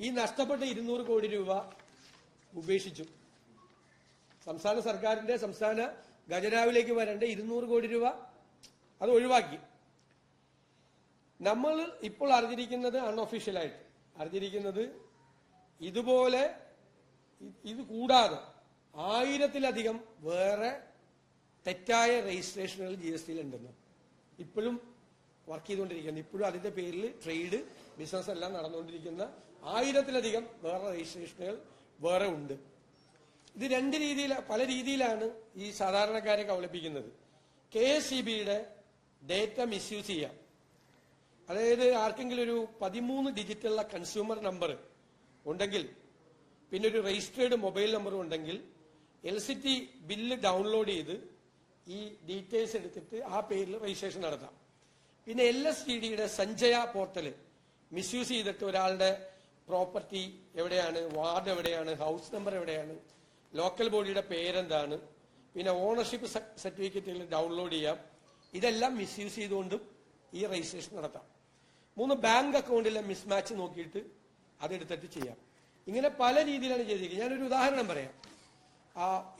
ഈ നഷ്ടപ്പെട്ട ഇരുന്നൂറ് കോടി രൂപ ഉപേക്ഷിച്ചു. സംസ്ഥാന സർക്കാരിന്റെ സംസ്ഥാന ഖജനാവിലേക്ക് വരേണ്ട ഇരുന്നൂറ് കോടി രൂപ അത് ഒഴിവാക്കി. നമ്മൾ ഇപ്പോൾ അറിഞ്ഞിരിക്കുന്നത് അൺഒഫീഷ്യലായിട്ട് അറിഞ്ഞിരിക്കുന്നത് ഇതുപോലെ ഇത് കൂടാതെ ആയിരത്തിലധികം വേറെ തെറ്റായ രജിസ്ട്രേഷനുകൾ ജി എസ് ടിയിൽ ഉണ്ടെന്ന് ഇപ്പോഴും വർക്ക് ചെയ്തുകൊണ്ടിരിക്കുന്നത് ഇപ്പോഴും അതിന്റെ പേരിൽ ട്രേഡ് ബിസിനസ് എല്ലാം നടന്നുകൊണ്ടിരിക്കുന്ന ആയിരത്തിലധികം വേറെ രജിസ്ട്രേഷനുകൾ വേറെ ഉണ്ട്. ഇത് രണ്ട് രീതിയിൽ പല രീതിയിലാണ് ഈ സാധാരണക്കാരെ കബളിപ്പിക്കുന്നത്. കെ എസ് സി ബിയുടെ ഡേറ്റ മിസ്യൂസ് ചെയ്യാം. അതായത് ആർക്കെങ്കിലും ഒരു പതിമൂന്ന് ഡിജിറ്റുള്ള കൺസ്യൂമർ നമ്പർ ഉണ്ടെങ്കിൽ പിന്നെ ഒരു രജിസ്റ്റേർഡ് മൊബൈൽ നമ്പറും ഉണ്ടെങ്കിൽ L C T bill download ചെയ്ത് ഈ ഡീറ്റെയിൽസ് എടുത്തിട്ട് ആ പേരിൽ രജിസ്ട്രേഷൻ നടത്താം. പിന്നെ എൽ എസ് ഡി ഡിയുടെ സഞ്ജയ പോർട്ടൽ മിസ്യൂസ് ചെയ്തിട്ട് ഒരാളുടെ പ്രോപ്പർട്ടി എവിടെയാണ് വാർഡ് എവിടെയാണ് ഹൗസ് നമ്പർ എവിടെയാണ് ലോക്കൽ ബോഡിയുടെ പേരെന്താണ് പിന്നെ ഓണർഷിപ്പ് സർട്ടിഫിക്കറ്റുകൾ ഡൗൺലോഡ് ചെയ്യാം. ഇതെല്ലാം മിസ്യൂസ് ചെയ്തുകൊണ്ടും ഈ രജിസ്ട്രേഷൻ നടത്താം. മൂന്ന് ബാങ്ക് അക്കൗണ്ടിലെ മിസ്മാച്ച് നോക്കിയിട്ട് അതെടുത്തിട്ട് ചെയ്യാം. ഇങ്ങനെ പല രീതിയിലാണ് ചെയ്തിരിക്കുന്നത്. ഞാനൊരു ഉദാഹരണം പറയാം.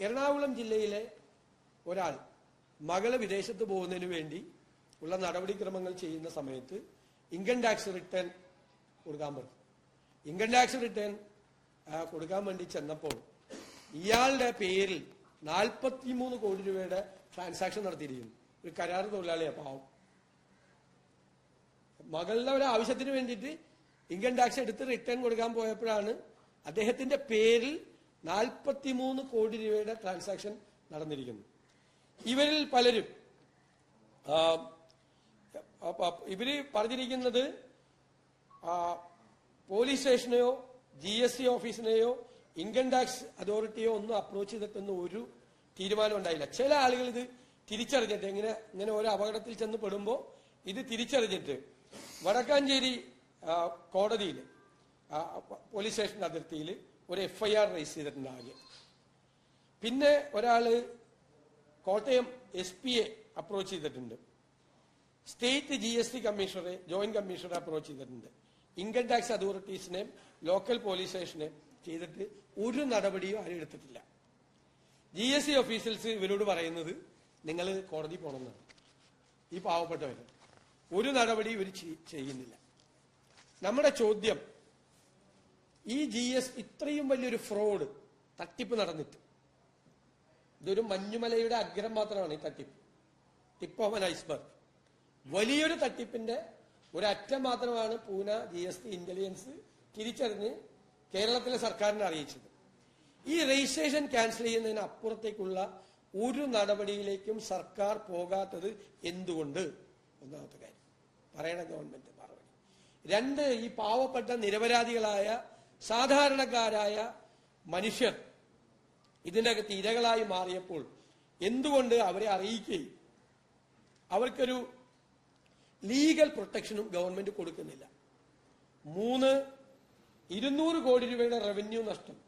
എറണാകുളം ജില്ലയിലെ ഒരാൾ മകൾ വിദേശത്ത് പോകുന്നതിന് വേണ്ടി ഉള്ള നടപടിക്രമങ്ങൾ ചെയ്യുന്ന സമയത്ത് ഇൻകം ടാക്സ് റിട്ടേൺ കൊടുക്കാൻ പറ്റും. ഇൻകം ടാക്സ് റിട്ടേൺ കൊടുക്കാൻ വേണ്ടി ചെന്നപ്പോൾ ഇയാളുടെ പേരിൽ നാൽപ്പത്തിമൂന്ന് കോടി രൂപയുടെ ട്രാൻസാക്ഷൻ നടത്തിയിരിക്കുന്നു. ഒരു കരാർ തൊഴിലാളിയാണ് പാവം. മകളുടെ ഒരു ആവശ്യത്തിന് വേണ്ടിയിട്ട് ഇൻകം ടാക്സ് എടുത്ത് റിട്ടേൺ കൊടുക്കാൻ പോയപ്പോഴാണ് അദ്ദേഹത്തിന്റെ പേരിൽ നാൽപ്പത്തിമൂന്ന് കോടി രൂപയുടെ ട്രാൻസാക്ഷൻ നടന്നിരിക്കുന്നത് ഇവരിൽ പലരും ഇവർ പറഞ്ഞിരിക്കുന്നത് പോലീസ് സ്റ്റേഷനെയോ ജി എസ് ടി ഓഫീസിനെയോ ഇൻകം ടാക്സ് അതോറിറ്റിയോ ഒന്നും അപ്രോച്ച് ചെയ്തിട്ടൊന്നും ഒരു തീരുമാനം ഉണ്ടായില്ല. ചില ആളുകൾ ഇത് തിരിച്ചറിഞ്ഞിട്ട് ഇങ്ങനെ ഇങ്ങനെ ഓരോ അപകടത്തിൽ ചെന്ന് പെടുമ്പോൾ ഇത് തിരിച്ചറിഞ്ഞിട്ട് വടക്കാഞ്ചേരി കോടതിയിൽ പോലീസ് സ്റ്റേഷന്റെ അതിർത്തിയിൽ ഒരു എഫ് ഐ ആർ രജിസ്റ്റർ ചെയ്തിട്ടുണ്ട് ആകെ പിന്നെ ഒരാൾ കോട്ടയം എസ് അപ്രോച്ച് ചെയ്തിട്ടുണ്ട്. സ്റ്റേറ്റ് ജി എസ് ടി കമ്മീഷണറെ ജോയിന്റ് കമ്മീഷണറെ അപ്രോച്ച് ചെയ്തിട്ടുണ്ട്. ഇൻകം ടാക്സ് അതോറിറ്റീസിനെയും ലോക്കൽ പോലീസ് സ്റ്റേഷനെയും ചെയ്തിട്ട് ഒരു നടപടിയും ആരും എടുത്തിട്ടില്ല. ജി എസ് ടി ഇവരോട് പറയുന്നത് നിങ്ങൾ കോടതി പോകണമെന്നാണ്. ഈ പാവപ്പെട്ടവർ ഒരു നടപടി ഇവർ ചെയ്യുന്നില്ല. നമ്മുടെ ചോദ്യം ഈ ജി എസ് ഇത്രയും വലിയൊരു ഫ്രോഡ് തട്ടിപ്പ് നടന്നിട്ട്. ഇതൊരു മഞ്ഞുമലയുടെ അഗ്രം മാത്രമാണ് ഈ തട്ടിപ്പ്. Tip of an iceberg. വലിയൊരു തട്ടിപ്പിന്റെ ഒരറ്റം മാത്രമാണ് Pune G S T intelligence തിരിച്ചറിഞ്ഞ് കേരളത്തിലെ സർക്കാരിനെ അറിയിച്ചത്. ഈ രജിസ്ട്രേഷൻ ക്യാൻസൽ ചെയ്യുന്നതിന് അപ്പുറത്തേക്കുള്ള ഒരു നടപടിയിലേക്കും സർക്കാർ പോകാത്തത് എന്തുകൊണ്ട്? ഒന്നാമത്തെ കാര്യം. പറയണ ഗവൺമെന്റ് മറുപടി. രണ്ട് ഈ പാവപ്പെട്ട നിരപരാധികളായ സാധാരണക്കാരായ മനുഷ്യർ ഇതിന്റെ അകത്ത് ഇരകളായി മാറിയപ്പോൾ എന്തുകൊണ്ട് അവരെ അറിയിക്കുകയും? അവർക്കൊരു ലീഗൽ പ്രൊട്ടക്ഷനും ഗവൺമെന്റ് കൊടുക്കുന്നില്ല. മൂന്ന് ഇരുന്നൂറ് കോടി രൂപയുടെ റവന്യൂ നഷ്ടം.